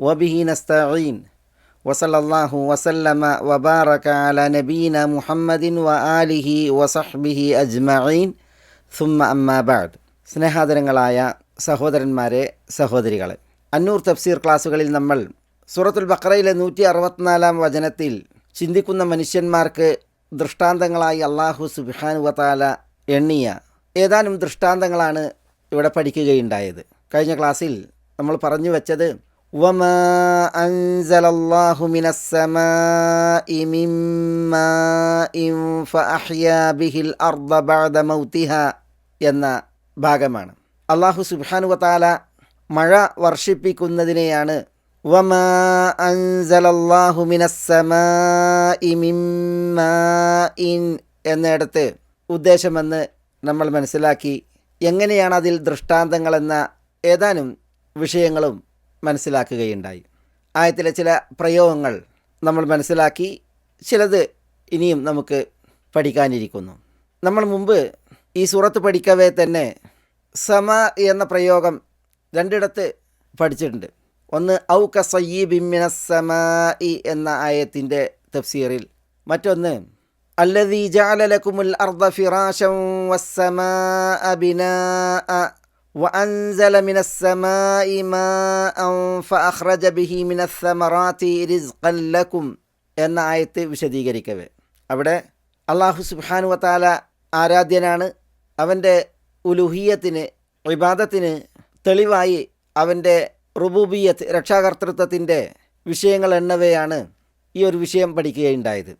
وبه نستعين وصلى الله وسلم وبارك على نبينا محمد وآله وصحبه أجمعين ثم أما بعد സ്നേഹാദരങ്ങളായ സഹോദരന്മാരെ സഹോദരികളെ അന്നൂർ തഫ്സീർ ക്ലാസ്സുകളിൽ നമ്മൾ സൂറത്തുൽ ബക്രയിലെ നൂറ്റി അറുപത്തിനാലാം വചനത്തിൽ ചിന്തിക്കുന്ന മനുഷ്യന്മാർക്ക് ദൃഷ്ടാന്തങ്ങളായി അള്ളാഹു സുബാനുവത്താല എണ്ണിയ ഏതാനും ദൃഷ്ടാന്തങ്ങളാണ് ഇവിടെ പഠിക്കുകയുണ്ടായത് കഴിഞ്ഞ ക്ലാസ്സിൽ നമ്മൾ പറഞ്ഞു വെച്ചത് وما أنزل الله من السماء من ماء فأحيا به الأرض بعد موتها എന്ന ഭാഗമാണ് അള്ളാഹു സുബാനുവത്താല മഴ വർഷിപ്പിക്കുന്നതിനെയാണ് വമാ അൻസലല്ലാഹു മിനസ്സമാഇ മിമ്മാഇൻ എന്നിടത്ത് ഉദ്ദേശമെന്ന് നമ്മൾ മനസ്സിലാക്കി എങ്ങനെയാണ് അതിൽ ദൃഷ്ടാന്തങ്ങളെന്ന ഏതാനും വിഷയങ്ങളും മനസ്സിലാക്കുകയുണ്ടായി. ആയത്തിലെ ചില പ്രയോഗങ്ങൾ നമ്മൾ മനസ്സിലാക്കി ചിലത് ഇനിയും നമുക്ക് പഠിക്കാനിരിക്കുന്നു. നമ്മൾ മുമ്പ് ഈ സൂറത്ത് പഠിക്കവേ തന്നെ സമ എന്ന പ്രയോഗം രണ്ടിടത്ത് പഠിച്ചിട്ടുണ്ട്. ഒന്ന് ഔ കസയ്യിബിമിന സമ ഇ എന്ന ആയത്തിന്റെ തഫ്സീറിൽ. മറ്റൊന്ന് അല്ലദീ ജാലലകുമുൽ അർദ ഫിറാശം വസ്സമാ അബിന وأنزل من السماء ماء فأخرج به من الثمرات رزقا لكم എന്ന ആയത്ത് വിശദീകരിക്കവേ അവിടെ അള്ളാഹു സുബ്ഹാനു വതാല ആരാധ്യനാണ് അവൻ്റെ ഉലുഹിയത്തിന് വിവാദത്തിന് തെളിവായി അവൻ്റെ റുബൂബിയത്ത് രക്ഷാകർത്തൃത്വത്തിൻ്റെ വിഷയങ്ങൾ എണ്ണവയാണ് ഈ ഒരു വിഷയം പഠിക്കുകയുണ്ടായത്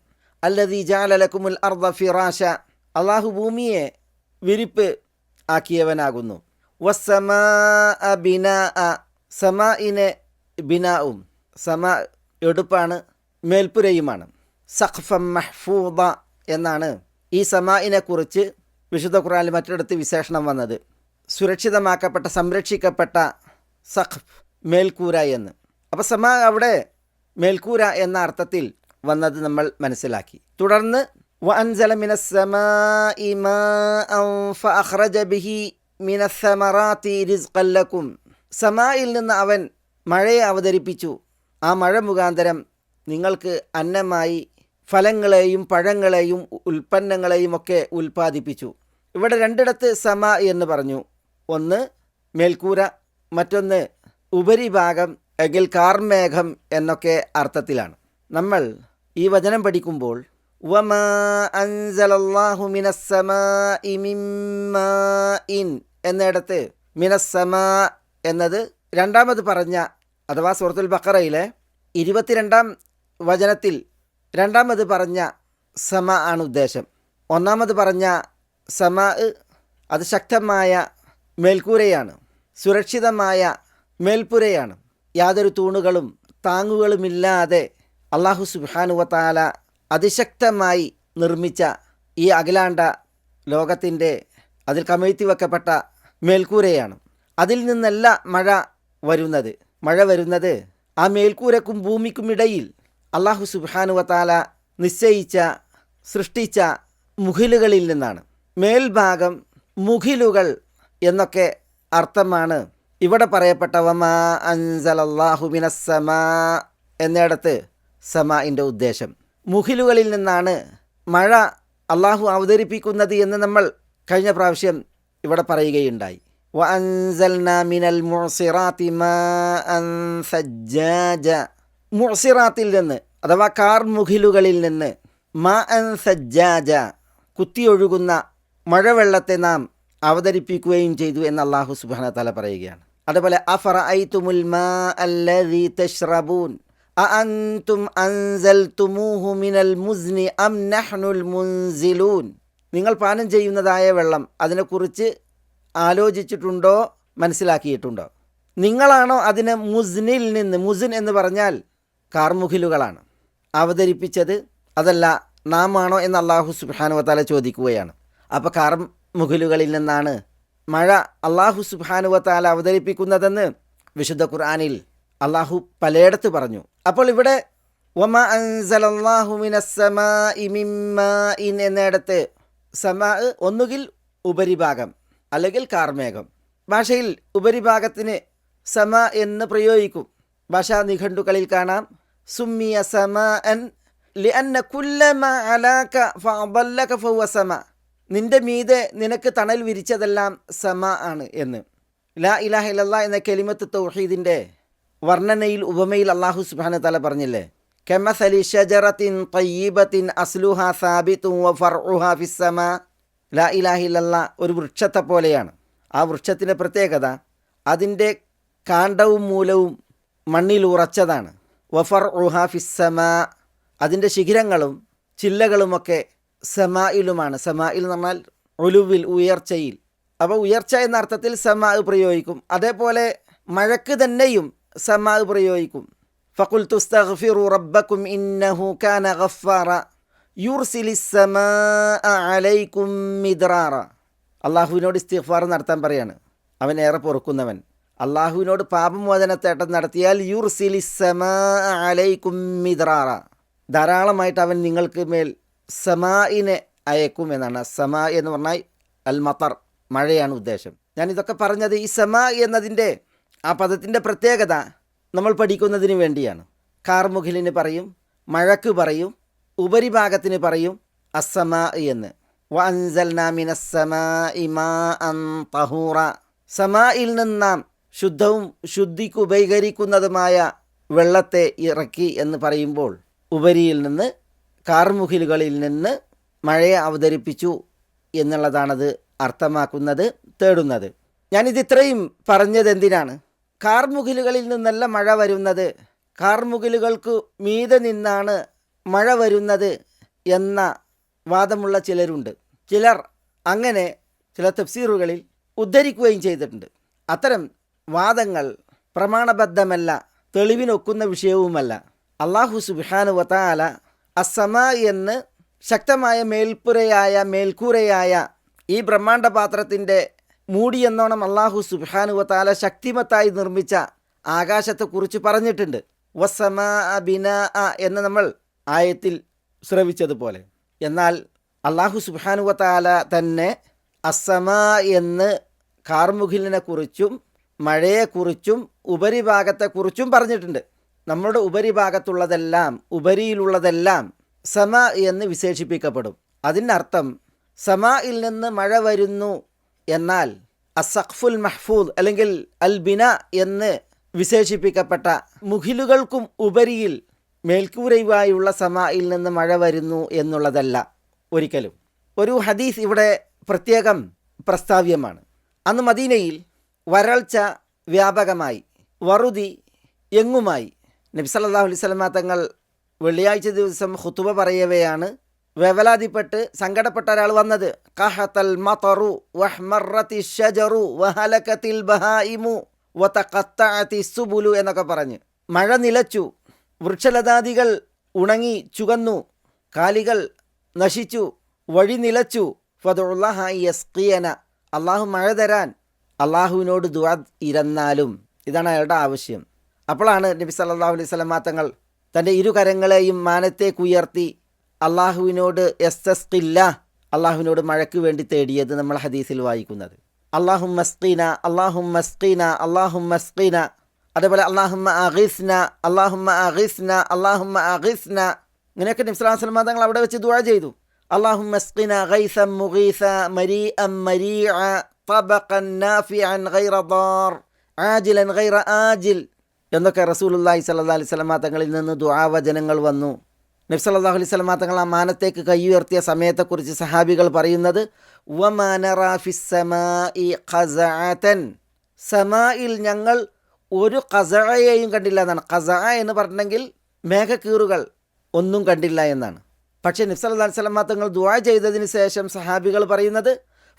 അല്ലതി ജാലലക്കുമുൽ അർദ ഫിറാശ അള്ളാഹു ഭൂമിയെ വിരിപ്പ് ആക്കിയവനാകുന്നു വസ്സമാ ബിനാ സമാഇനെ ബിനാവും സമ എടുപ്പാണ് മേൽപ്പുരയുമാണ് സഖ്ഫം മഹ്ഫൂദ എന്നാണ് ഈ സമാഇനെ കുറിച്ച് വിശുദ്ധ ഖുറാനിൽ മറ്റിടത്ത് വിശേഷണം വന്നത് സുരക്ഷിതമാക്കപ്പെട്ട സംരക്ഷിക്കപ്പെട്ട സഖ് മേൽക്കൂര എന്ന് അപ്പോൾ സമ അവിടെ മേൽക്കൂര എന്ന അർത്ഥത്തിൽ വന്നത് നമ്മൾ മനസ്സിലാക്കി തുടർന്ന് وأنزل من السماء ماء فأخرج به من الثمرات رزقا لكم സമായിൽ നിന്ന് അവൻ മഴയെ അവതരിപ്പിച്ചു ആ മഴ മുഖാന്തരം നിങ്ങൾക്ക് അന്നമായി ഫലങ്ങളെയും പഴങ്ങളെയും ഉൽപ്പന്നങ്ങളെയും ഒക്കെ ഉൽപ്പാദിപ്പിച്ചു ഇവിടെ രണ്ടിടത്ത് സമ എന്ന് പറഞ്ഞു ഒന്ന് മേൽക്കൂര മറ്റൊന്ന് ഉപരിഭാഗം എങ്കിൽ കാർമേഘം എന്നൊക്കെ അർത്ഥത്തിലാണ് നമ്മൾ ഈ വചനം പഠിക്കുമ്പോൾ വമാ അൻസലല്ലാഹു മിനസ്സമാഇ മിമ്മാഇൻ എന്നിടത്ത് മിനസ്സമ എന്നത് രണ്ടാമത് പറഞ്ഞ അഥവാ സുഹൃത്തുൽ ബക്കറയിലെ ഇരുപത്തിരണ്ടാം വചനത്തിൽ രണ്ടാമത് പറഞ്ഞ സമ ആണ് ഉദ്ദേശം. ഒന്നാമത് പറഞ്ഞ സമ അത് ശക്തമായ മേൽക്കൂരയാണ് സുരക്ഷിതമായ മേൽപ്പുരയാണ്. യാതൊരു തൂണുകളും താങ്ങുകളുമില്ലാതെ അള്ളാഹു സുബാനുവത്താല അതിശക്തമായി നിർമ്മിച്ച ഈ അഖിലാണ്ട ലോകത്തിന്റെ അതിൽ കമഴ്ത്തി വെക്കപ്പെട്ട മേൽക്കൂരയാണ്. അതിൽ നിന്നല്ല മഴ വരുന്നത്. മഴ വരുന്നത് ആ മേൽക്കൂരക്കും ഭൂമിക്കുമിടയിൽ അള്ളാഹു സുബാനുവത്താല നിശ്ചയിച്ച സൃഷ്ടിച്ച മുഖിലുകളിൽ നിന്നാണ്. മേൽഭാഗം മുഖിലുകൾ എന്നൊക്കെ അർത്ഥമാണ് ഇവിടെ പറയപ്പെട്ട വമാ അൻസലല്ലാഹു മിനസ്സമാ എന്നിടത്ത് സമാഇന്റെ ഉദ്ദേശം. മുഖിലുകളിൽ നിന്നാണ് മഴ അള്ളാഹു അവതരിപ്പിക്കുന്നത് എന്ന് നമ്മൾ കഴിഞ്ഞ പ്രാവശ്യം ഇവിടെ പറയുകയുണ്ടായി. മുസിറാത്തിൽ നിന്ന് അഥവാ കാർമുഖിലുകളിൽ നിന്ന് മാ അൻ സജ്ജാജ കുത്തിയൊഴുകുന്ന മഴവെള്ളത്തെ നാം അവതരിപ്പിക്കുകയും ചെയ്തു എന്ന് അള്ളാഹു സുബാന തല പറയുകയാണ്. അതുപോലെ അഫറ മാ മിനൽ മുസ്നി അം നഹ്നുൽ മുൻസിലൂൻ? നിങ്ങൾ പാനം ചെയ്യുന്നതായ വെള്ളം അതിനെക്കുറിച്ച് ആലോചിച്ചിട്ടുണ്ടോ? മനസ്സിലാക്കിയിട്ടുണ്ടോ? നിങ്ങളാണോ അതിനെ മുസ്നിൽ നിന്ന് മുസിൻ എന്ന് പറഞ്ഞാൽ കാർമുഖിലുകളാണ് അവതരിപ്പിച്ചത് അതല്ല നാം ആണോ എന്ന് അള്ളാഹു സുബാനുവത്താല ചോദിക്കുകയാണ്. അപ്പോൾ കാർമുഖിലുകളിൽ നിന്നാണ് മഴ അള്ളാഹു സുബാനുവത്താല അവതരിപ്പിക്കുന്നതെന്ന് വിശുദ്ധ ഖുർആാനിൽ അള്ളാഹു പലയിടത്ത് പറഞ്ഞു. അപ്പോൾ ഇവിടെ ഒമ അൻസലല്ലാഹു ഇമിമ്മ ഇൻ എന്നിടത്ത് സമാ ഒന്നുകിൽ ഉപരിഭാഗം അല്ലെങ്കിൽ കാർമേഘം. ഭാഷയിൽ ഉപരിഭാഗത്തിന് സമ എന്ന് പ്രയോഗിക്കും. ഭാഷാ നിഘണ്ടുക്കളിൽ കാണാം. സുമ്മിയ സമ നിന്റെ മീതെ നിനക്ക് തണൽ വിരിച്ചതെല്ലാം സമ ആണ് എന്ന്. ലാ ഇലാഹ ഇല്ലല്ലാ എന്ന കെലിമത്ത് തൗഹീദിന്റെ വർണനയിൽ ഉപമയിൽ അള്ളാഹു സുബാന തല പറഞ്ഞില്ലേ? കെമസലി ഷജറത്തിൻ أصلها ثابت وفرعها വ السماء. لا ലാ ഇലാഹ الله. ഒരു വൃക്ഷത്തെ പോലെയാണ്. ആ വൃക്ഷത്തിന്റെ പ്രത്യേകത അതിന്റെ കാണ്ഡവും മൂലവും മണ്ണിൽ ഉറച്ചതാണ്. വഫർ ഉഹ ഫിസ്സമ അതിന്റെ ശിഖിരങ്ങളും ചില്ലകളുമൊക്കെ സമായിലുമാണ് സമായിൽ എന്ന് പറഞ്ഞാൽ ഒലുവിൽ ഉയർച്ചയിൽ. അപ്പോൾ ഉയർച്ച എന്ന അർത്ഥത്തിൽ സമാ പ്രയോഗിക്കും. അതേപോലെ മഴക്ക് തന്നെയും സമാ പ്രയോഗിക്കും. ഫക്കുൽ തുസ്തഗ്ഫിറു റബ്ബക്കും ഇന്നഹു കാന ഗഫാറ യുർസിലിസ് അലൈക്കും മിദ്റാറ അള്ളാഹുവിനോട് ഇസ്തിഗ്ഫാർ നടത്താൻ പറയാണ്. അവൻ ഏറെ പൊറുക്കുന്നവൻ. അള്ളാഹുവിനോട് പാപമോചനത്തേട്ടം നടത്തിയാൽ യുർസിലിസ് അലൈക്കും മിദ്റാറ. ധാരാളമായിട്ട് അവൻ നിങ്ങൾക്ക് മേൽ സമായിനെ അയക്കും എന്നാണ്. സമാ എന്ന് പറഞ്ഞാൽ അൽ മത്തർ മഴയാണ് ഉദ്ദേശം. ഞാൻ ഇതൊക്കെ പറഞ്ഞത് ഈ സമാ എന്നതിന്റെ ആ പദത്തിന്റെ പ്രത്യേകത നമ്മൾ പഠിക്കുന്നതിന് വേണ്ടിയാണ്. കാർമുഖിലിന് പറയും മഴക്ക് പറയും ഉപരിഭാഗത്തിന് പറയും അസമ എന്ന്. സമായിൽ നിന്ന് നാം ശുദ്ധവും ശുദ്ധിക്ക് ഉപകരിക്കുന്നതുമായ വെള്ളത്തെ ഇറക്കി എന്ന് പറയുമ്പോൾ ഉപരിയിൽ നിന്ന് കാർമുഖിലുകളിൽ നിന്ന് മഴയെ അവതരിപ്പിച്ചു എന്നുള്ളതാണത് അർത്ഥമാക്കുന്നത് തേടുന്നത്. ഞാനിത് ഇത്രയും പറഞ്ഞത് എന്തിനാണ് കാർമുകിലുകളിൽ നിന്നല്ല മഴ വരുന്നത്. കാർമുകിലുകൾക്ക് മീതെ നിന്നാണ് മഴ വരുന്നത് എന്ന വാദമുള്ള ചിലരുണ്ട്. ചിലർ അങ്ങനെ ചില തഫ്സീറുകളിൽ ഉദ്ധരിക്കുകയും ചെയ്തിട്ടുണ്ട്. അത്തരം വാദങ്ങൾ പ്രമാണബദ്ധമല്ല തെളിവിനൊക്കുന്ന വിഷയവുമല്ല. അള്ളാഹു സുബിഹാനു വത്താല അസമ എന്ന് ശക്തമായ മേൽപ്പുരയായ മേൽക്കൂരയായ ഈ ബ്രഹ്മാണ്ഡ പാത്രത്തിന്റെ മൂടിയെന്നോണം അള്ളാഹു സുബാനുവത്താല ശക്തിമത്തായി നിർമ്മിച്ച ആകാശത്തെക്കുറിച്ച് പറഞ്ഞിട്ടുണ്ട്. വസമ ബിന എന്ന് നമ്മൾ ആയത്തിൽ ശ്രവിച്ചതുപോലെ. എന്നാൽ അള്ളാഹു സുബാനുവത്താല തന്നെ അസമ എന്ന് കാർമുഖിലിനെക്കുറിച്ചും മഴയെക്കുറിച്ചും ഉപരിഭാഗത്തെക്കുറിച്ചും പറഞ്ഞിട്ടുണ്ട്. നമ്മുടെ ഉപരിഭാഗത്തുള്ളതെല്ലാം ഉപരിയിലുള്ളതെല്ലാം സമ എന്ന് വിശേഷിപ്പിക്കപ്പെടും. അതിനർത്ഥം സമയിൽ നിന്ന് മഴ വരുന്നു എന്നാൽ അസഖ്ഫുൽ മഹ്ഫൂദ് അല്ലെങ്കിൽ അൽ ബിന എന്ന് വിശേഷിപ്പിക്കപ്പെട്ട മുഖിലുകൾക്കും ഉപരിയിൽ മേൽക്കൂരയുമായുള്ള സമായിൽ നിന്ന് മഴ വരുന്നു എന്നുള്ളതല്ല ഒരിക്കലും. ഒരു ഹദീസ് ഇവിടെ പ്രത്യേകം പ്രസ്താവ്യമാണ്. അന്ന് മദീനയിൽ വരൾച്ച വ്യാപകമായി. വറുതി എങ്ങുമായി. നബി വസല്ലമ തങ്ങൾ വെള്ളിയാഴ്ച ദിവസം ഹുത്തുബ പറയവെയാണ് വേവലാതിപ്പെട്ട് സങ്കടപ്പെട്ട ഒരാൾ വന്നത്. കഹത്തൽ മതറു വഹ്മറത്തി ഷജറു വഹലക്കത്തിൽ ബഹായിമു വതഖത്തഅതി സുബുലു എന്നൊക്കെ പറഞ്ഞ്. മഴ നിലച്ചു. വൃക്ഷലതാദികൾ ഉണങ്ങി ചുകന്നു. കാലികൾ നശിച്ചു. വഴി നിലച്ചു. ഫതുള്ളഹ യസ്കിയന അള്ളാഹു മഴ തരാൻ. അള്ളാഹുവിനോട് ദുആ ഇരന്നാലും. ഇതാണ് അയാളുടെ ആവശ്യം. അപ്പോഴാണ് നബി സല്ലാ അലൈഹി തങ്ങൾ തന്റെ ഇരുകരങ്ങളെയും മാനത്തേക്കുയർത്തി അള്ളാഹുവിനോട് എസ്തസ്കില്ല അള്ളാഹുവിനോട് മഴയ്ക്ക് വേണ്ടി തേടിയത് നമ്മൾ ഹദീസിൽ വായിക്കുന്നത് അള്ളാഹു മസ്കീന അള്ളാഹു മസ്കീന അള്ളാഹു മസ്കീന അതേപോലെ അള്ളാഹുമ്മ അഗീസ്ന അള്ളാഹുമ്മ അഗീസ്ന അള്ളാഹുമ്മ അഗീസ്ന ഇങ്ങനെയൊക്കെ നിസ്ലാം തങ്ങൾ അവിടെ വെച്ച് ദുആ ചെയ്തു അള്ളാഹു മസ്കിന ഗൈസം മുഗീസ മരീ അം മരീ طبقا نافعا غير ضار ആജിലൻ ഗൈറ ആജിൽ എന്നൊക്കെ റസൂലുല്ലാഹി സല്ലല്ലാഹു അലൈഹി വസല്ലമ തങ്ങളിൽ നിന്ന് ദുആവചനങ്ങൾ വന്നു നബി സല്ലല്ലാഹു അലൈഹി വസല്ലമ തങ്ങൾ ആ മാനത്തേക്ക് കൈയുയർത്തിയ സമയത്തെക്കുറിച്ച് സഹാബികൾ പറയുന്നത് സമായിൽ ഞങ്ങൾ ഒരു കസായയും കണ്ടില്ല എന്നാണ്. കസ എന്ന് പറഞ്ഞെങ്കിൽ മേഘക്കീറുകൾ ഒന്നും കണ്ടില്ല എന്നാണ്. പക്ഷേ നബി സല്ലല്ലാഹു അലൈഹി വസല്ലമ തങ്ങൾ ദുആ ചെയ്തതിന് ശേഷം സഹാബികൾ പറയുന്നത്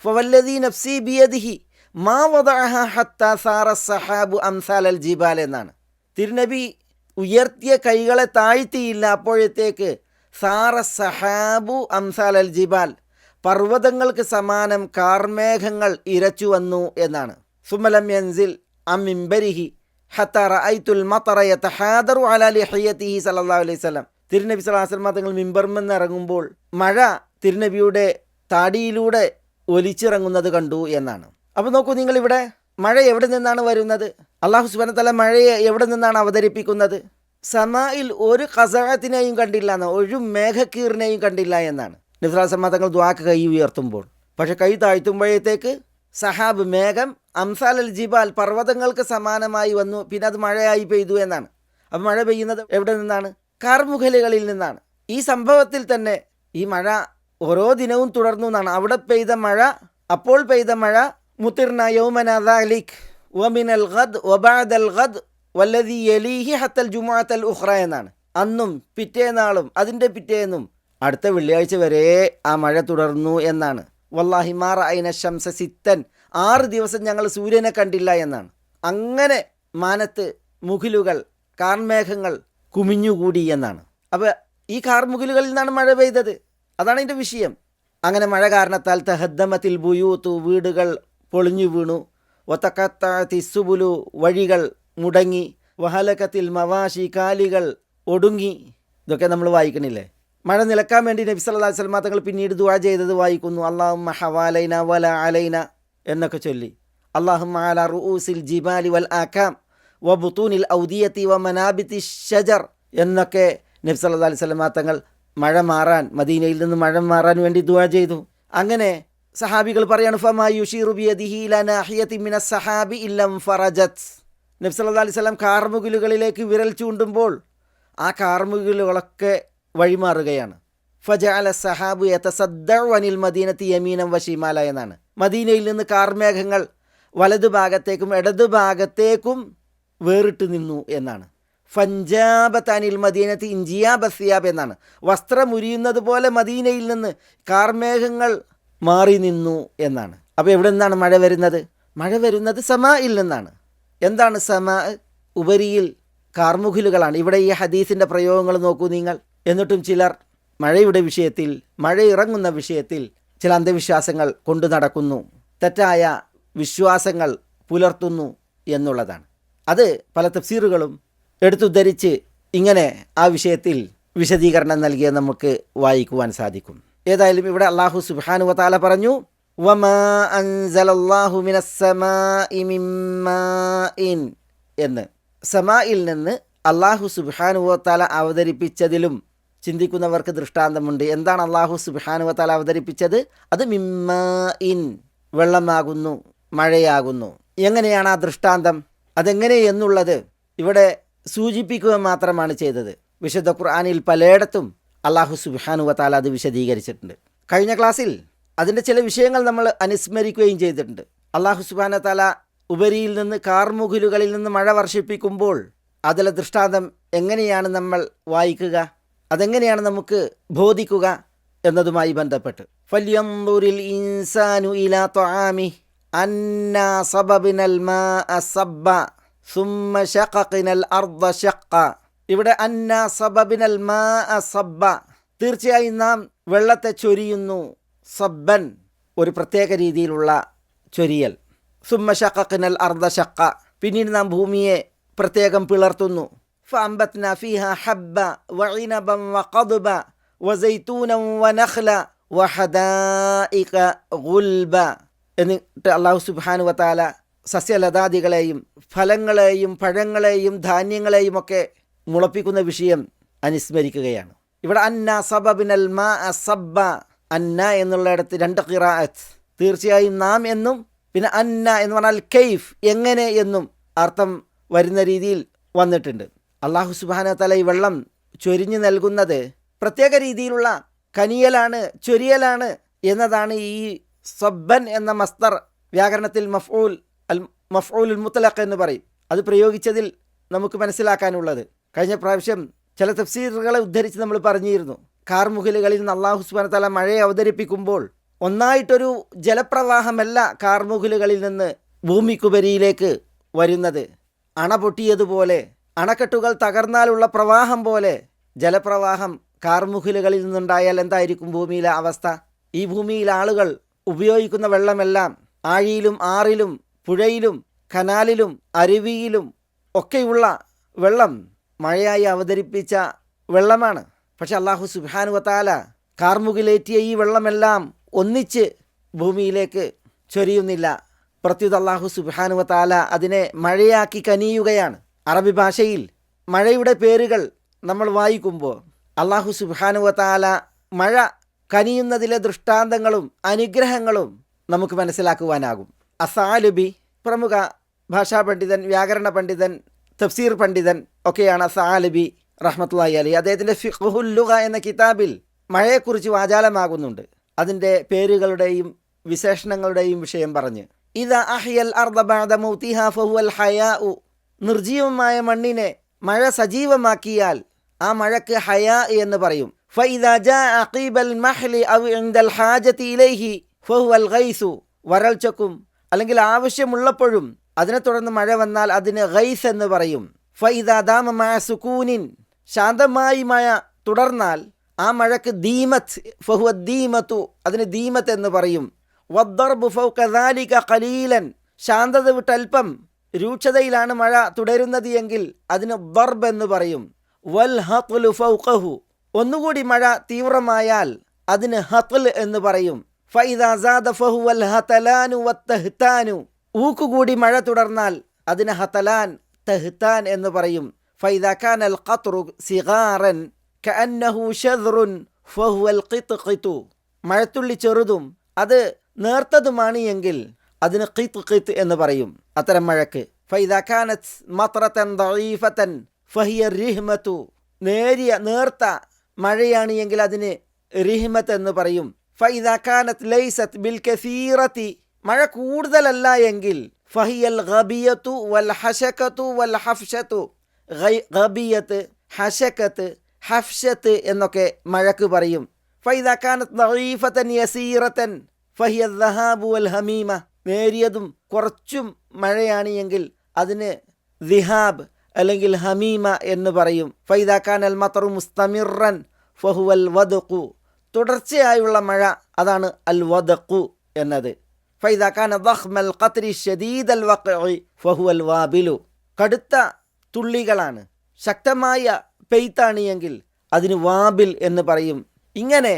ഫവല്ലദീ നഫ്സി ബിയദിഹി മാ സഹാബു അംസാൽ അൽ ജിബാൽ എന്നാണ്. തിരുനബി ഉയർത്തിയ കൈകളെ താഴ്ത്തിയില്ല അപ്പോഴത്തേക്ക് സാറ സഹാബു അംസാൽ അൽ ജിബാൽ പർവതങ്ങൾക്ക് സമാനം കാർമേഘങ്ങൾ ഇരച്ചു വന്നു എന്നാണ്. സുമലം യൻസിൽ അമിംബരിഹി ഹത്ത ഐത്തുൽ മത്തറയ യതഹാദറു അലാ ഹയ്യത്തിഹി സല്ലല്ലാഹു അലൈഹി സ്വലം തിരുനബി തങ്ങൾ മിമ്പർമെന്ന് ഇറങ്ങുമ്പോൾ മഴ തിരുനബിയുടെ താടിയിലൂടെ ഒലിച്ചിറങ്ങുന്നത് കണ്ടു എന്നാണ്. അപ്പോൾ നോക്കൂ നിങ്ങളിവിടെ മഴ എവിടെ നിന്നാണ് വരുന്നത്? അള്ളാഹു സുബാന തല മഴയെ എവിടെ നിന്നാണ് അവതരിപ്പിക്കുന്നത്? സമായിൽ ഒരു കസഴത്തിനെയും കണ്ടില്ല എന്ന് ഒരു മേഘക്കീറിനെയും കണ്ടില്ല എന്നാണ്. നിസ്ലാസമ്മ തങ്ങൾ ദ്വാക്ക് കൈ ഉയർത്തുമ്പോൾ. പക്ഷെ കൈ താഴ്ത്തുമ്പോഴത്തേക്ക് സഹാബ് മേഘം അംസാൽ അൽ ജിബാൽ പർവതങ്ങൾക്ക് സമാനമായി വന്നു. പിന്നെ അത് മഴയായി പെയ്തു എന്നാണ്. അപ്പം മഴ പെയ്യുന്നത് എവിടെ നിന്നാണ്? കാർമുഖലുകളിൽ നിന്നാണ്. ഈ സംഭവത്തിൽ തന്നെ ഈ മഴ ഓരോ ദിനവും തുടർന്നു എന്നാണ്. അവിടെ പെയ്ത മഴ അപ്പോൾ പെയ്ത മഴ മുത്തിർന യൗമന ദാലിക് ഖദ് ഗദ് വബഅദൽ ഗദ് വല്ലദി യലീഹി ഹത്തൽ ജുമുഅത്തൽ ഉഖ്റ എന്നാണ്. അന്നും പിറ്റേനാളും അതിന്റെ പിറ്റേന്നും അടുത്ത വെള്ളിയാഴ്ച വരെ ആ മഴ തുടർന്നു എന്നാണ്. വല്ലാഹി മാറ അയിന ശംസ സിത്തൻ. ആറ് ദിവസം ഞങ്ങൾ സൂര്യനെ കണ്ടില്ല എന്നാണ്. അങ്ങനെ മാനത്ത് മുകിലുകൾ കാർമേഘങ്ങൾ കുമിഞ്ഞുകൂടി എന്നാണ്. അപ്പോൾ ഈ കാർമുകിലുകളിൽ നിന്നാണ് മഴ പെയ്തത്. അതാണ് ഇതിന്റെ വിഷയം. അങ്ങനെ മഴ കാരണത്താൽ തഹദ്ദമത്തിൽ ബുയൂത്തു വീടുകൾ പൊളിഞ്ഞു വീണു. ഒത്തക്കത്ത സുബുലു വഴികൾ മുടങ്ങി വഹലക്കത്തിൽ മവാശി കാലികൾ ഒടുങ്ങി. ഇതൊക്കെ നമ്മൾ വായിക്കണില്ലേ? മഴ നിലക്കാൻ വേണ്ടി നബി സല്ലല്ലാഹു അലൈഹി തങ്ങൾ പിന്നീട് ദുവാ ചെയ്തത് വായിക്കുന്നു അള്ളാഹുമ്മ ഹവാലൈന വല അലൈന എന്നൊക്കെ ചൊല്ലി. അള്ളാഹുമ്മ അല റുഊസിൽ ജിബാലി വൽ ആക്കാം വ ബുത്തൂനിൽ ഔദിയത്തി വ മനാബിത്തി ഷജർ എന്നൊക്കെ നബി സല്ലല്ലാഹു അലൈഹി വസല്ലം തങ്ങൾ മഴ മാറാൻ മദീനയിൽ നിന്ന് മഴ മാറാൻ വേണ്ടി ദുവാ ചെയ്തു. അങ്ങനെ സഹാബികൾ പറയാണ് സഹാബി ഇല്ലം അലൈഹി കാർമുകിലുകളിലേക്ക് വിരൽ ചൂണ്ടുമ്പോൾ ആ കാർമുകിലുകളൊക്കെ വഴിമാറുകയാണ്. ഫജഅല സഹാബു യതസദ്ദഉ അനിൽ മദീനത്തി യമീനം വശീമാല എന്നാണ്. മദീനയിൽ നിന്ന് കാർമേഘങ്ങൾ വലതു ഭാഗത്തേക്കും വലതുഭാഗത്തേക്കും ഇടതുഭാഗത്തേക്കും വേറിട്ട് നിന്നു എന്നാണ്. ഫഞ്ചാബത്ത് അനിൽ മദീനത്തി ഇഞ്ചിയാബ് സിയാബ് എന്നാണ്. വസ്ത്രമുരിയുന്നത് പോലെ മദീനയിൽ നിന്ന് കാർമേഘങ്ങൾ മാറി നിന്നു എന്നാണ്. അപ്പോൾ എവിടെ നിന്നാണ് മഴ വരുന്നത്? മഴ വരുന്നത് സമായിൽ നിന്നാണ്. എന്താണ് സമ ഉപരിയിൽ കാർമുഖിലുകളാണ് ഇവിടെ ഈ ഹദീസിന്റെ പ്രയോഗങ്ങൾ നോക്കൂ നിങ്ങൾ. എന്നിട്ടും ചിലർ മഴയുടെ വിഷയത്തിൽ മഴ ഇറങ്ങുന്ന വിഷയത്തിൽ ചില അന്ധവിശ്വാസങ്ങൾ കൊണ്ടു നടക്കുന്നു. തെറ്റായ വിശ്വാസങ്ങൾ പുലർത്തുന്നു എന്നുള്ളതാണ്. അത് പല തഫ്സീറുകളും എടുത്തുദ്ധരിച്ച് ഇങ്ങനെ ആ വിഷയത്തിൽ വിശദീകരണം നൽകിയ നമുക്ക് വായിക്കുവാൻ സാധിക്കും. ഏതായാലും ഇവിടെ അള്ളാഹു സുബാനു വാല പറഞ്ഞു മിമ്മാഇൻ എന്ന്. സമായിൽ നിന്ന് അള്ളാഹു സുബാനുവത്താല അവതരിപ്പിച്ചതിലും ചിന്തിക്കുന്നവർക്ക് ദൃഷ്ടാന്തമുണ്ട്. എന്താണ് അള്ളാഹു സുബാനുവത്താല അവതരിപ്പിച്ചത്? അത് മിമ്മ ഇൻ വെള്ളമാകുന്നു മഴയാകുന്നു. എങ്ങനെയാണ് ആ ദൃഷ്ടാന്തം? അതെങ്ങനെ എന്നുള്ളത് ഇവിടെ സൂചിപ്പിക്കുക മാത്രമാണ് ചെയ്തത്. വിശുദ്ധ ഖുർആാനിൽ പലയിടത്തും അള്ളാഹു സുബാനുവത്താല അത് വിശദീകരിച്ചിട്ടുണ്ട്. കഴിഞ്ഞ ക്ലാസ്സിൽ അതിന്റെ ചില വിഷയങ്ങൾ നമ്മൾ അനുസ്മരിക്കുകയും ചെയ്തിട്ടുണ്ട്. അള്ളാഹു സുബാന താല ഉപരിയിൽ നിന്ന് കാർമുകിലുകളിൽ നിന്ന് മഴ വർഷിപ്പിക്കുമ്പോൾ അതിലെ ദൃഷ്ടാന്തം എങ്ങനെയാണ് നമ്മൾ വായിക്കുക? അതെങ്ങനെയാണ് നമുക്ക് ബോധിക്കുക എന്നതുമായി ബന്ധപ്പെട്ട്. ഫല്യംദുരിൽ ഇൻസാനു ഇലാ അന്ന മാ അർദ ഇവിടെ അന്നാ സബബിനൽ മാഅ സബ്ബ തീർച്ചയായും നാം വെള്ളത്തെ ചൊരിയുന്നു സബ്ബൻ ഒരു പ്രത്യേക രീതിയിലുള്ള ചൊരിയൽ സുമ്മ ഷക്കക്കിനൽ അർദ്ധ ഷക്ക പിന്നീട് നാം ഭൂമിയെ പ്രത്യേകം പിളർത്തുന്നു فأنبتنا فيها حبا وعنبا وقضبا وزيتونا ونخلا وحدائق غلبا എന്നിട്ട് അള്ളാഹു സുബാനു വത്താല സസ്യലതാദികളെയും ഫലങ്ങളെയും പഴങ്ങളെയും ധാന്യങ്ങളെയും ഒക്കെ മുളപ്പിക്കുന്ന വിഷയം അനുസ്മരിക്കുകയാണ്. ഇവിടെ അന്ന സബബിനൽ മാ സബ്ബ അന്ന എന്നുള്ളിടത്ത് രണ്ട് ഖിറാഅത്ത്. തീർച്ചയായും നാം എന്നും പിന്നെ അന്ന എന്ന് പറഞ്ഞാൽ കെയ്ഫ് എങ്ങനെ എന്നും അർത്ഥം വരുന്ന രീതിയിൽ വന്നിട്ടുണ്ട്. അള്ളാഹു സുബാന തല ഈ വെള്ളം ചൊരിഞ്ഞു നൽകുന്നത് പ്രത്യേക രീതിയിലുള്ള കനിയലാണ് ചൊരിയലാണ് എന്നതാണ് ഈ സബ്ബൻ എന്ന മസ്തർ വ്യാകരണത്തിൽ മഫ്ഊൽ അൽ മഫ്ഊൽ മുത്തലഖ് എന്ന് പറയും. അത് പ്രയോഗിച്ചതിൽ നമുക്ക് മനസ്സിലാക്കാനുള്ളത്. കഴിഞ്ഞ പ്രാവശ്യം ചില തഫ്സീറുകളെ ഉദ്ധരിച്ച് നമ്മൾ പറഞ്ഞിരുന്നു. കാർമുകിലുകളിൽ നിന്ന് അള്ളാഹു തല മഴയെ അവതരിപ്പിക്കുമ്പോൾ ഒന്നായിട്ടൊരു ജലപ്രവാഹമല്ല കാർമുകിലുകളിൽ നിന്ന് ഭൂമിക്കുപരിയിലേക്ക് വരുന്നത്. അണ പൊട്ടിയതുപോലെ അണക്കെട്ടുകൾ തകർന്നാലുള്ള പ്രവാഹം പോലെ ജലപ്രവാഹം കാർമുകിലുകളിൽ നിന്നുണ്ടായാൽ എന്തായിരിക്കും ഭൂമിയിലെ അവസ്ഥ? ഈ ഭൂമിയിൽ ആളുകൾ ഉപയോഗിക്കുന്ന വെള്ളമെല്ലാം ആഴിയിലും ആറിലും പുഴയിലും കനാലിലും അരുവിയിലും ഒക്കെയുള്ള വെള്ളം മഴയായി അവതരിപ്പിച്ച വെള്ളമാണ്. പക്ഷെ അള്ളാഹു സുബാനുവത്താല കാർമുകിലേറ്റിയ ഈ വെള്ളമെല്ലാം ഒന്നിച്ച് ഭൂമിയിലേക്ക് ചൊരിയുന്നില്ല. പ്രത്യുത അള്ളാഹു സുബാനുവത്താല അതിനെ മഴയാക്കി കനിയുകയാണ്. അറബി ഭാഷയിൽ മഴയുടെ പേരുകൾ നമ്മൾ വായിക്കുമ്പോൾ അള്ളാഹു സുബാനുവത്താല മഴ കനിയുന്നതിലെ ദൃഷ്ടാന്തങ്ങളും അനുഗ്രഹങ്ങളും നമുക്ക് മനസ്സിലാക്കുവാനാകും. അസാലുബി പ്രമുഖ ഭാഷാ പണ്ഡിതൻ വ്യാകരണ പണ്ഡിതൻ തഫ്സീർ പണ്ഡിതൻ ഒക്കെയാണ് സാലബി റഹ്മത്തുള്ളി അലി അദ്ദേഹത്തിന്റെ ഫിഖുല്ലുഹ എന്ന കിതാബിൽ മഴയെക്കുറിച്ച് വാചാലമാകുന്നുണ്ട്. അതിന്റെ പേരുകളുടെയും വിശേഷണങ്ങളുടെയും വിഷയം പറഞ്ഞ്. ഇത് അഹിയൽ ഹയാഉ. നിർജീവമായ മണ്ണിനെ മഴ സജീവമാക്കിയാൽ ആ മഴക്ക് ഹയാ എന്ന് പറയും. വരൾച്ചക്കും അല്ലെങ്കിൽ ആവശ്യമുള്ളപ്പോഴും അതിനെ തുടർന്ന് മഴ വന്നാൽ അതിന് ഗൈസ് എന്ന് പറയും. ഫൈദാദാമ മഴ സുക്കൂനിൻ ശാന്തമായി മഴ തുടർന്നാൽ ആ മഴക്ക് ദീമത്ത് ഫഹുവ ദീമത്തു അതിന് ദീമത്ത് എന്ന് പറയും. വദ്ദർബു ഫൗകദാലിക ഖലീലൻ. ശാന്തത വിട്ടൽപ്പം രൂക്ഷതയിലാണ് മഴ തുടരുന്നത് എങ്കിൽ അതിന് ദർബ് എന്ന് പറയും. വൽ ഹത്ലു ഫൗഖഹു ഒന്നുകൂടി മഴ തീവ്രമായാൽ അതിന് ഹത്ൽ എന്ന് പറയും. ഫൈദാസാദ ഫഹുവൽ ഹതലാനു വത്തഹ്താനു. ഊക്കുകൂടി മഴ തുടർന്നാൽ അതിന് ഹതലാൻ തഹ്താൻ എന്ന് പറയും. ഫൈദാഖാൻ അൽ ഖത്റു സിഗാറൻ കഅന്നഹു ഷദ്റുൻ ഫഹുവൽ ഖിത്ഖിതു മഴത്തുള്ളി ചെറുതും അത് നേർത്തതുമാണ് എങ്കിൽ അതിന് ഖിത്ത് ഖിത്ത് എന്ന് പറയും അത്തരം മഴക്ക്. ഫൈദാഖാനത്ത് മത്രത്തൻ ദഈഫത്തൻ ഫഹിയ റിഹ്മത്തു. നേരിയ നേർത്ത മഴയാണ് എങ്കിൽ അതിന് റിഹ്മത്ത് എന്ന് പറയും. ഫൈദാഖാനത്ത് ലൈസത്ത് ബിൽ കസീറത്തി മഴ കൂടുതലല്ല എങ്കിൽ ഫഹിയൽ ഗബിയത്തു വൽ ഹഷക്കത്തു വൽ ഹഫ്ഷത്തു ഗബിയത്ത് ഹഷക്കത്ത് ഹഫ്ഷത്ത് എന്നൊക്കെ മഴക്ക് പറയും. ഫൈദാഖാനത്ത് ദഈഫത്തൻ യസീറത്തൻ ഫഹിയ ദഹാബു വൽ ഹമീമ. നേരിയതും കുറച്ചും മഴയാണ് എങ്കിൽ അതിന് ദിഹാബ് അല്ലെങ്കിൽ ഹമീമ എന്ന് പറയും. ഫൈദാഖാൻ അൽ മത്തറു മുസ്തമിറൻ ഫഹുവൽ വദക്കു തുടർച്ചയായുള്ള മഴ അതാണ് അൽ വദക്കു എന്നത്. ഖത്രി കടുത്ത തുള്ളികളാണ്. ശക്തമായ പെയ്ത്താണ് എങ്കിൽ അതിന് വാബിൽ എന്ന് പറയും. ഇങ്ങനെ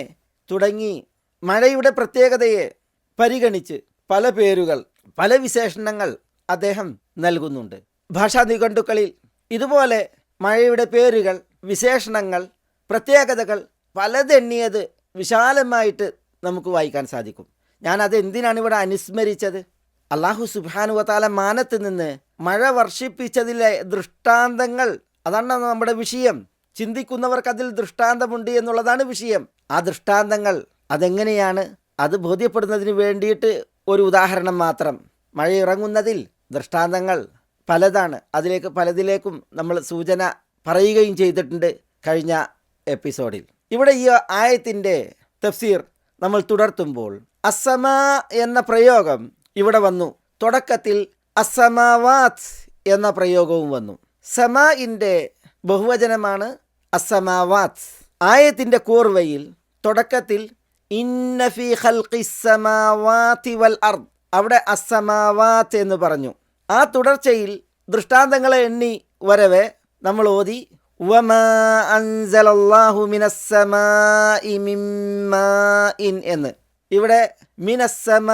തുടങ്ങി മഴയുടെ പ്രത്യേകതയെ പരിഗണിച്ച് പല പേരുകൾ പല വിശേഷണങ്ങൾ അദ്ദേഹം നൽകുന്നുണ്ട്. ഭാഷാ നിഘണ്ടുക്കളിൽ ഇതുപോലെ മഴയുടെ പേരുകൾ വിശേഷണങ്ങൾ പ്രത്യേകതകൾ പലതെണ്ണിയത് വിശാലമായിട്ട് നമുക്ക് വായിക്കാൻ സാധിക്കും. ഞാനത് എന്തിനാണ് ഇവിടെ അനുസ്മരിച്ചത് അള്ളാഹു സുബാനുവത്താല മാനത്ത് നിന്ന് മഴ വർഷിപ്പിച്ചതിലെ ദൃഷ്ടാന്തങ്ങൾ അതാണ് നമ്മുടെ വിഷയം. ചിന്തിക്കുന്നവർക്ക് അതിൽ ദൃഷ്ടാന്തമുണ്ട് എന്നുള്ളതാണ് വിഷയം. ആ ദൃഷ്ടാന്തങ്ങൾ അതെങ്ങനെയാണ്? അത് ബോധ്യപ്പെടുന്നതിന് വേണ്ടിയിട്ട് ഒരു ഉദാഹരണം മാത്രം. മഴ ഇറങ്ങുന്നതിൽ ദൃഷ്ടാന്തങ്ങൾ പലതാണ്. അതിലേക്ക് പലതിലേക്കും നമ്മൾ സൂചന പറയുകയും ചെയ്തിട്ടുണ്ട് കഴിഞ്ഞ എപ്പിസോഡിൽ. ഇവിടെ ഈ ആയത്തിന്റെ തഫ്സീർ നമ്മൾ തുടർത്തുമ്പോൾ അസമ എന്ന പ്രയോഗം ഇവിടെ വന്നു. തുടക്കത്തിൽ അസമാവാത്ത് എന്ന പ്രയോഗവും വന്നു. സമാഇന്റെ ബഹുവചനമാണ് അസമാവാത്ത് ആയത്തിന്റെ കോർവയിൽ തുടക്കത്തിൽ വൽ അർദ്. അവിടെ അസമാവാത്ത് എന്ന് പറഞ്ഞു. ആ തുടർച്ചയിൽ ദൃഷ്ടാന്തങ്ങളെ എണ്ണി വരവെ നമ്മൾ ഓതി. എന്ന്. ഇവിടെ മിനസമ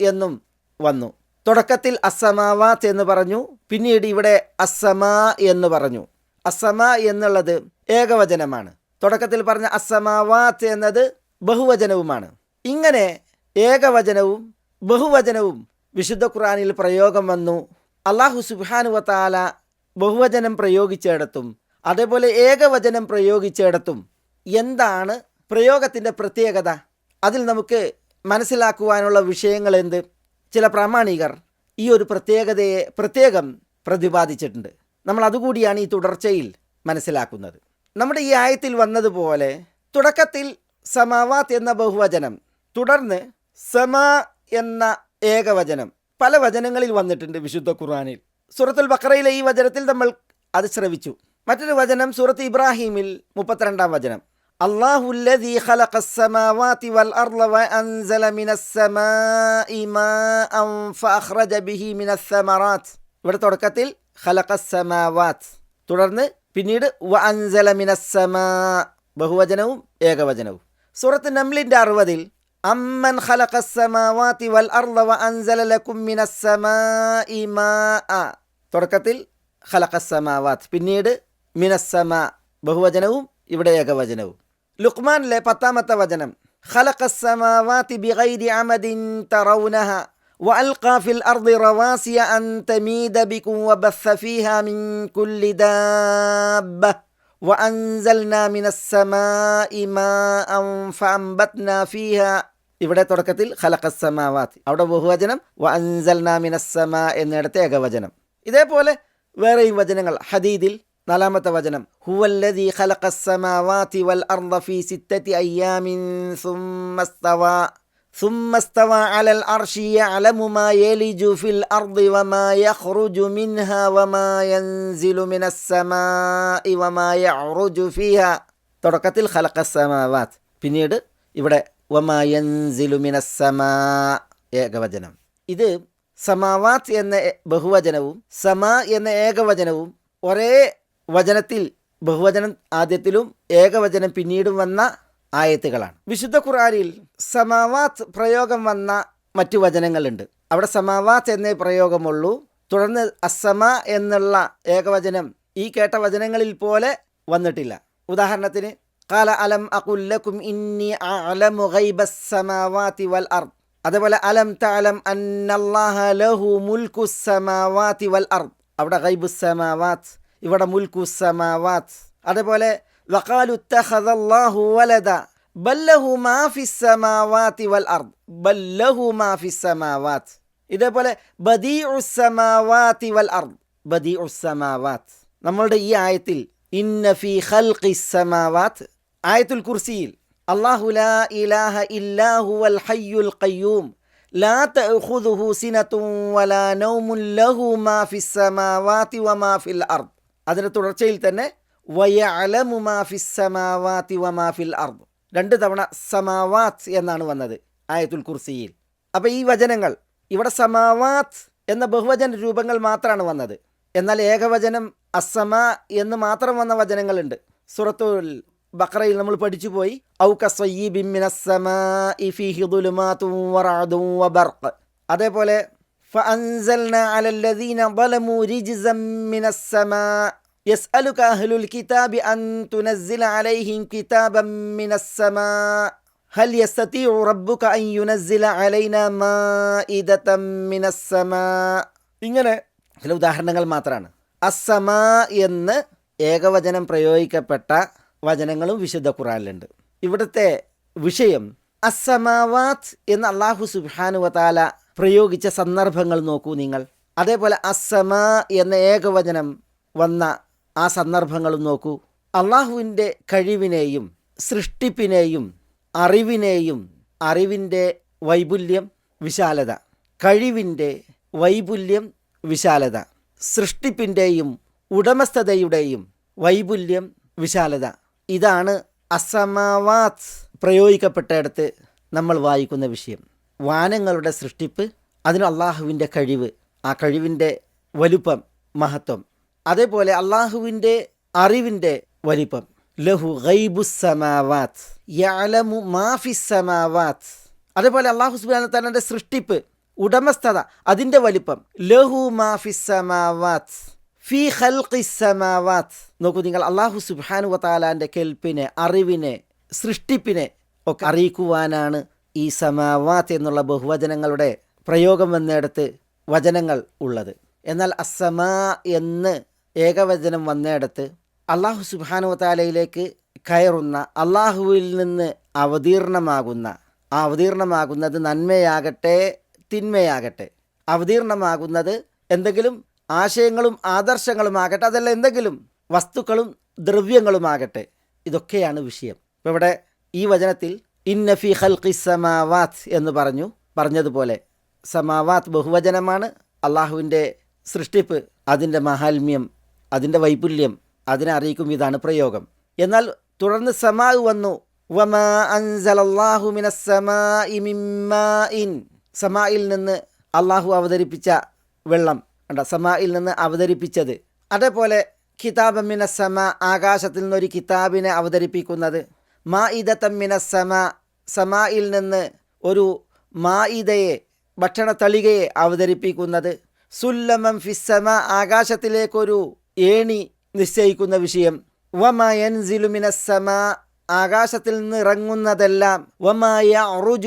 എന്നും വന്നു. തുടക്കത്തിൽ അസമാവാത്ത് എന്ന് പറഞ്ഞു പിന്നീട് ഇവിടെ അസമ എന്ന് പറഞ്ഞു. അസമ എന്നുള്ളത് ഏകവചനമാണ്. തുടക്കത്തിൽ പറഞ്ഞ അസമാവാത്ത് എന്നത് ബഹുവചനവുമാണ്. ഇങ്ങനെ ഏകവചനവും ബഹുവചനവും വിശുദ്ധ ഖുറാനിൽ പ്രയോഗം വന്നു. അള്ളാഹു സുബാനുവത്താല ബഹുവചനം പ്രയോഗിച്ചിടത്തും അതേപോലെ ഏകവചനം പ്രയോഗിച്ചിടത്തും എന്താണ് പ്രയോഗത്തിന്റെ പ്രത്യേകത? അതിൽ നമുക്ക് മനസ്സിലാക്കുവാനുള്ള വിഷയങ്ങൾ എന്ത്? ചില പ്രാമാണികർ ഈ ഒരു പ്രത്യേകതയെ പ്രത്യേകം പ്രതിപാദിച്ചിട്ടുണ്ട്. നമ്മൾ അതുകൂടിയാണ് ഈ തുടർച്ചയിൽ മനസ്സിലാക്കുന്നത്. നമ്മുടെ ഈ ആയത്തിൽ വന്നതുപോലെ തുടക്കത്തിൽ സമാവാത്ത് എന്ന ബഹുവചനം തുടർന്ന് സമ എന്ന ഏകവചനം പല വചനങ്ങളിൽ വന്നിട്ടുണ്ട് വിശുദ്ധ ഖുർആാനിൽ. സൂറത്തുൽ ബക്കറയിലെ ഈ വചനത്തിൽ നമ്മൾ അത് ശ്രവിച്ചു. മറ്റൊരു വചനം സൂറത്ത് ഇബ്രാഹിമിൽ മുപ്പത്തിരണ്ടാം വചനം. അള്ളാഹുല്ലദീ الذي خلق السماوات والأرض وأنزل من السماء ماء فأخرج به من الثمرات ഇവിടെ തുടക്കത്തിൽ ഖലഖസ് സമാവാത്ത് തുടർന്ന് പിന്നീട് വഅൻസല മിനസ് സമാ ബഹുവചനവും ഏകവചനവും. സൂറത്ത് നംലിന്റെ അറുപതിൽ അമ്മൻ ഖലഖസ് സമാവാതി വൽ അർള അൻസല ലക്കും മിനസ് സമാഇ മാഅ. തുടക്കത്തിൽ ഖലഖസ് സമാവാത്ത് പിന്നീട് മിനസ്സമ ബഹുവചനവും ഇവിടെ ഏകവചനവും. ലുക്മാനിലെ പത്താമത്തെ വചനം ഖലഖസ് സമാവാതി ബിഗൈരി അമദിൻ തറൗനഹ وألقى في الأرض رواسي أن تميد بكم وبث فيها من كل دابة وأنزلنا من السماء ماء فأنبتنا فيها ഇവിടെ തുടക്കത്തിൽ ഖലഖസ് സമാവാത്ത് അവിടെ ബഹുവചനം വ അൻസൽനാ മിനസ്സമ എന്നിടത്തെ ഏകവചനം ഇതേപോലെ വേറെയും വചനങ്ങൾ ഹദീദിൽ നാലാമത്തെ വചനം ഹുവല്ലദീ ഖലഖസ് സമാവാതി വൽ അർള ഫീ സിത്തത്തി അയ്യാമിൻ സുമ്മസ്തവ ثم استوى على العرش يعلم ما يلج في الأرض وما يخرج منها وما ينزل من السماء وما يعرج فيها തുടക്കത്തിൽ ഖലഖ സമാവാത്ത് പിന്നീട് ഇവിടെ വമായൻസിലു മിനസ്സമാ ഏകവചനം ഇത് സമാവാത്ത് എന്ന ബഹുവചനവും സമാ എന്ന ഏകവചനവും ഒരേ വചനത്തിൽ ബഹുവചനം ആദ്യത്തിലും ഏകവചനം പിന്നീടും വന്ന ആയത്തുകളാണ്. വിശുദ്ധ ഖുർആനിൽ സമാവാത്ത് പ്രയോഗം വന്ന മറ്റു വചനങ്ങളുണ്ട്. അവിടെ സമാവാത്ത് എന്നേ പ്രയോഗമുള്ളൂ. തുടർന്ന് അസമ എന്നുള്ള ഏകവചനം ഈ കേട്ട വചനങ്ങളിൽ പോലെ വന്നിട്ടില്ല. ഉദാഹരണത്തിന് കാല അലം അകുല്ലക്കും ഇന്നി അലമു വൽ അർദ്. അതേപോലെ അലം തഅലം അന്നല്ലാഹ ലഹു മുൽക്കു വൽ അർദ്. അവിടെ ഗൈബു സമാവാത്ത് ഇവിടെ മുൽക്കു സമാവാത്ത് അതേപോലെ വഖാലു ഇത്തഖദല്ലാഹു വലദ ബല്ലഹു മാ ഫിസ് സമാവാതി വൽ അർദ് ബല്ലഹു മാ ഫിസ് സമാവാത്ത്. ഇതേപോലെ ബദീഉ സമാവാതി വൽ അർദ് ബദീഉ സമാവാത്ത്. നമ്മളുടെ ഈ ആയത്തിൽ ഇന്ന ഫി ഖൽഖി സമാവാത്ത് ആയത്തുൽ കുർസിയിൽ അല്ലാഹു ലാ ഇലാഹ ഇല്ലാ ഹുവൽ ഹയ്യുൽ ഖയ്യൂം ലാ തഅഖുദുഹു സിനത്തും വലാ നൗമുൻ ലഹു മാ ഫിസ് സമാവാതി വമാ ഫിൽ അർദ്. അതിന്റെ തുടർച്ചയിൽ തന്നെ വയ മാ ഫിസ് സമാവാതി വമാ ഫിൽ അർദ്. രണ്ട് തവണ സമാവാത്ത് എന്നാണ് വന്നത് ആയത്തുൽ കുർസിയിൽ. അപ്പോൾ ഈ വചനങ്ങൾ ഇവിടെ സമാവാത്ത് എന്ന ബഹുവചന രൂപങ്ങൾ മാത്രമാണ് വന്നത്. എന്നാൽ ഏകവചനം അസമ എന്ന് മാത്രം വന്ന വചനങ്ങളുണ്ട്. സുറത്തുൽ ബക്രയിൽ നമ്മൾ പഠിച്ചു പോയി അതേപോലെ فأنزلنا على الذين ظلموا رجزا من السماء يسألك أهل الكتاب أن تنزل عليهم كتابا من السماء هل يستطيع ربك أن ينزل علينا مائدة من السماء ഇങ്ങനെ ചില ഉദാഹരണങ്ങൾ മാത്രമാണ് അസമ എന്ന് ഏകവചനം പ്രയോഗിക്കപ്പെട്ട വചനങ്ങളും വിശുദ്ധ ഖുറാനിലുണ്ട് ഇവിടുത്തെ വിഷയം അസമാവാത്ത് എന്ന് അള്ളാഹു സുബാനു വതാല പ്രയോഗിച്ച സന്ദർഭങ്ങൾ നോക്കൂ നിങ്ങൾ. അതേപോലെ അസമ എന്ന ഏകവചനം വന്ന ആ സന്ദർഭങ്ങളും നോക്കൂ. അള്ളാഹുവിന്റെ കഴിവിനെയും സൃഷ്ടിപ്പിനെയും അറിവിനെയും അറിവിന്റെ വൈപുല്യം വിശാലത. കഴിവിന്റെ വൈപുല്യം വിശാലത. സൃഷ്ടിപ്പിന്റെയും ഉടമസ്ഥതയുടെയും വൈപുല്യം വിശാലത. ഇതാണ് അസമവാത് പ്രയോഗിക്കപ്പെട്ടയിടത്ത് നമ്മൾ വായിക്കുന്ന വിഷയം. വാനങ്ങളുടെ സൃഷ്ടിപ്പ് അതിന് അള്ളാഹുവിന്റെ കഴിവ് ആ കഴിവിന്റെ വലുപ്പം മഹത്വം. അതേപോലെ അള്ളാഹുവിന്റെ അറിവിന്റെ വലിപ്പം. ലഹു ഗൈബു സമാവാത്ത് യാലമു മാഫി സമാവാത്ത്. അതേപോലെ അള്ളാഹു സുബാന തന്നെ സൃഷ്ടിപ്പ് ഉടമസ്ഥത അതിന്റെ വലിപ്പം. ലഹു മാഫി സമാവാത്ത് ഫി ഹൽഖി സമാവാത്ത്. നോക്കൂ നിങ്ങൾ അള്ളാഹു സുബാനു വാലാന്റെ കെൽപ്പിനെ അറിവിനെ സൃഷ്ടിപ്പിനെ ഒക്കെ അറിയിക്കുവാനാണ് ഈ സമാവാത്ത് എന്നുള്ള ബഹുവചനങ്ങളുടെ പ്രയോഗം വന്നിടത്ത് വചനങ്ങൾ ഉള്ളത്. എന്നാൽ അസമാ എന്ന് ഏകവചനം വന്നിടത്ത് അള്ളാഹു സുബാനുവത്താലയിലേക്ക് കയറുന്ന അള്ളാഹുവിൽ നിന്ന് അവതീർണമാകുന്ന ആ അവതീർണമാകുന്നത് നന്മയാകട്ടെ തിന്മയാകട്ടെ അവതീർണമാകുന്നത് എന്തെങ്കിലും ആശയങ്ങളും ആദർശങ്ങളും ആകട്ടെ അതല്ല എന്തെങ്കിലും വസ്തുക്കളും ദ്രവ്യങ്ങളുമാകട്ടെ ഇതൊക്കെയാണ് വിഷയം. ഇപ്പോൾ ഇവിടെ ഈ വചനത്തിൽ ഇന്നഫി ഖൽഖി സമാവാത്ത് എന്ന് പറഞ്ഞു പറഞ്ഞതുപോലെ സമാവാത്ത് ബഹുവചനമാണ്. അള്ളാഹുവിന്റെ സൃഷ്ടിപ്പ് അതിന്റെ മഹാത്മ്യം അതിന്റെ വൈപുല്യം അതിനെ അറിയിക്കും ഇതാണ് പ്രയോഗം. എന്നാൽ തുടർന്ന് സമാ വന്നു. സമായിൽ നിന്ന് അള്ളാഹു അവതരിപ്പിച്ച വെള്ളം കണ്ട? സമായിൽ നിന്ന് അവതരിപ്പിച്ചത്. അതേപോലെ കിതാബ് മിനസമ ആകാശത്തിൽ നിന്നൊരു കിതാബിനെ അവതരിപ്പിക്കുന്നത് മാ ഇദത്തമ്മിന സമ സമായിൽ നിന്ന് ഒരു മായിതയെ ഭക്ഷണ തളികയെ അവതരിപ്പിക്കുന്നത്. സുല്ലമം ഫിസ്സമ ആകാശത്തിലേക്കൊരു ഏണി നിശ്ചയിക്കുന്ന വിഷയം. വമയൻസിലുമിന സമ ആകാശത്തിൽ നിന്ന് ഇറങ്ങുന്നതെല്ലാം. വമായ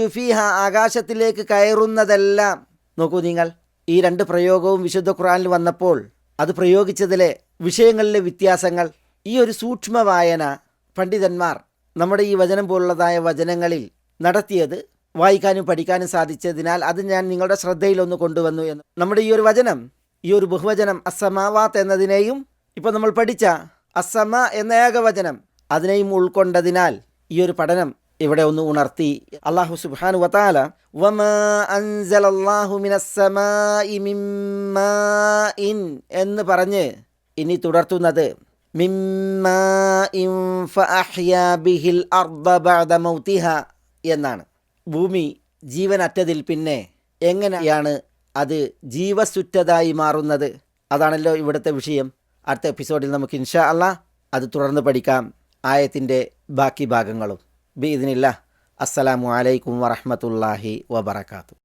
ഫീഹ ആകാശത്തിലേക്ക് കയറുന്നതെല്ലാം. നോക്കൂ നിങ്ങൾ ഈ രണ്ട് പ്രയോഗവും വിശുദ്ധ ഖുറാനിൽ വന്നപ്പോൾ അത് പ്രയോഗിച്ചതിലെ വിഷയങ്ങളിലെ വ്യത്യാസങ്ങൾ. ഈ ഒരു സൂക്ഷ്മ വായന പണ്ഡിതന്മാർ നമ്മുടെ ഈ വചനം പോലുള്ളതായ വചനങ്ങളിൽ നടത്തിയത് വായിക്കാനും പഠിക്കാനും സാധിച്ചതിനാൽ അത് ഞാൻ നിങ്ങളുടെ ശ്രദ്ധയിലൊന്ന് കൊണ്ടുവന്നു എന്ന്. നമ്മുടെ ഈ ഒരു വചനം ഈ ഒരു ബഹുവചനം അസമാവാത്ത് എന്നതിനെയും ഇപ്പോൾ നമ്മൾ പഠിച്ച അസമ എന്ന ഏകവചനം അതിനെയും ഉൾക്കൊണ്ടതിനാൽ ഈ ഒരു പഠനം ഇവിടെ ഒന്ന് ഉണർത്തി. അള്ളാഹു സുബാനു മിമ്മാഇൻ എന്ന് പറഞ്ഞ് ഇനി തുടർത്തുന്നത്. ബിഹിൽ മൗതിഹ എന്നാണ്. ഭൂമി ജീവനറ്റതിൽ പിന്നെ എങ്ങനെയാണ് അത് ജീവസുറ്റതായി മാറുന്നത്? അതാണല്ലോ ഇവിടുത്തെ വിഷയം. അടുത്ത എപ്പിസോഡിൽ നമുക്ക് ഇൻഷാ അല്ല അത് തുടർന്ന് പഠിക്കാം. ആയത്തിന്റെ ബാക്കി ഭാഗങ്ങളും. ബി ഇതിനില്ല അസ്സലാമു അലൈക്കും വറഹമത്തല്ലാഹി വബർക്കാത്തു